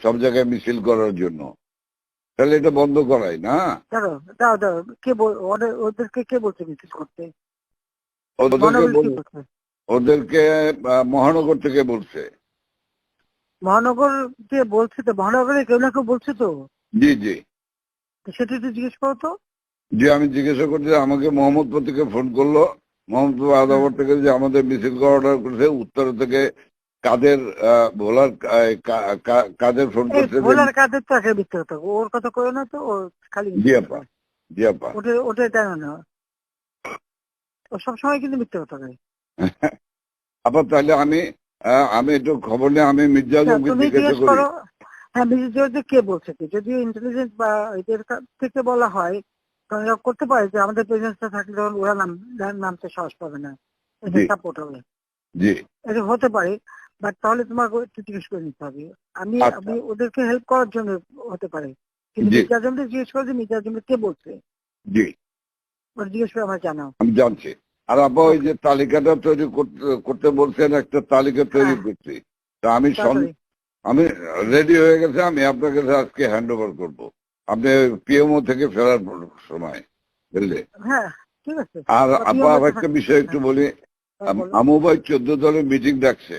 সব জায়গায় মিছিল করার জন্য। তাহলে এটা বন্ধ করাই না? দাঁড়ো দাও দাও কে ওদেরকে কে বলছে মিছিল করতে? ওদেরকে মহানগর থেকে বলছে। মহানগর কে বলছে তো? মহানগরে কেউ না কেউ বলছে তো? জি জি। সেটা একটু জিজ্ঞেস করো তো। যে আমি জিজ্ঞাসা করছি আমাকে মোহাম্মদপুর থেকে ফোন করল। মোহাম্মদপুর আদাবর থেকে যে আমাদের মিছিল করা অর্ডার করেছে উত্তর থেকে কাদের কা- কাদের ফোন করছে ভোলার কাদের তো একটা মিথ্যে কথা ওর কথা কয়ে না তো ও খালি জি আপা জি আপা। ওটা ওটা এটা না। ও সবসময় কিন্তু কথা কয়। আপা তাহলে আমি আমি একটু খবর নিয়ে আমি মির্জা আচ্ছা, জিজ্ঞাসা করি। হ্যাঁ মিসেস জর্জে কে বলছে কি? যদি ইন্টেলিজেন্স বা এদের থেকে বলা হয় কারণ করতে পারে যে আমাদের প্রেজেন্সটা থাকলে তখন ওরা নাম নাম- নামতে সাহস পাবে না। এটা সাপোর্ট হবে। জি। এটা হতে পারে। বাট তাহলে তোমাকে একটু জিজ্ঞেস করে নিতে হবে। আমি আচ্ছা। আমি ওদেরকে হেল্প করার জন্য হতে পারে। কিন্তু। মির্জা আজমকে জিজ্ঞেস করে যে মির্জা আজমকে কে বলছে? জি। ওরা জিজ্ঞেস করে আমার জানাও। আমি জানছি। আর আপা ওই যে তালিকাটা তৈরি করতে বলছেন একটা তালিকা তৈরি হ্যাঁ। করছি। তা আমি আমি রেডি হয়ে গেছে আমি আপনার কাছে আজকে হ্যান্ড ওভার করব। আপনি পিএমও থেকে ফেরার সময় বুঝলে? হ্যাঁ আর আপা একটা বিষয় একটু বলি হ্যাঁ, আমু ভাই চোদ্দ দলের মিটিং ডাকছে।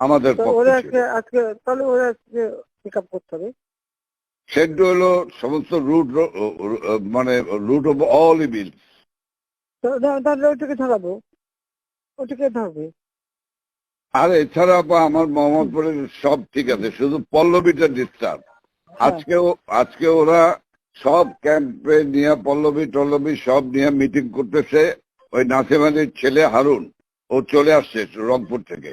আমাদের ওরা আজকে আজকে তাহলে ওরা আজকে পিক আপ করতে হবে। সেন্টু হলো সমস্ত রুট মানে রুট অফ অল ইভিল তো তাহলে ওইটাকে ধরাবো। ওইটাকে ধরবে। আর এছাড়া আমার মোহাম্মদপুরের সব ঠিক আছে শুধু পল্লবীটা ডিস্টার্ব আজকেও আজকে ওরা সব ক্যাম্পে নিয়ে পল্লবী টল্লবী সব নিয়ে মিটিং করতেছে। ওই নাসিম আলীর ছেলে হারুন ও চলে আসছে রংপুর থেকে।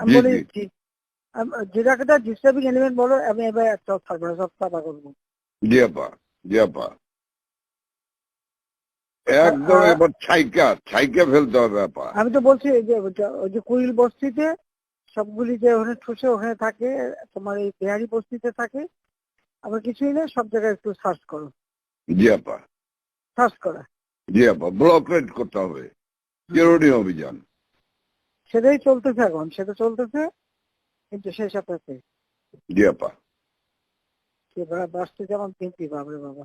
আমি বলে ডিস্টার্বিং এলিমেন্ট বলো এবার একটা থাকব না সব সাফা করব। জি আপা জি আপা। একদম এবার ছাইকা ছাইকা ফেলতে হবে আপা। আমি তো বলছি যে ওই যে কুইল বস্তিতে সবগুলি যে ওখানে ঠুসে ওখানে থাকে তোমার এই বিহারি বস্তিতে থাকে আবার কিছুই না সব জায়গায় একটু সার্চ করো। জি আপা। সার্চ করা। জি আপা ব্লক রেড করতে হবে। চিরুনি অভিযান। সেটাই চলতেছে এখন সেটা চলতেছে কিন্তু সেই সাথে জি আপা। বাঁচতে যেমন তিনটি বাবরে বাবা।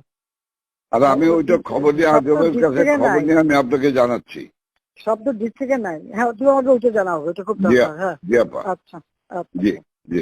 আর আমি ওইটা খবর নিয়ে আজমের কাছে খবর নিয়ে আমি আপনাকে জানাচ্ছি। শব্দ দিক থেকে নাই। হ্যাঁ তুমি আমাকে ওইটা জানাও খুব দরকার হ্যাঁ। জি আপা। আচ্ছা আচ্ছা। জি জি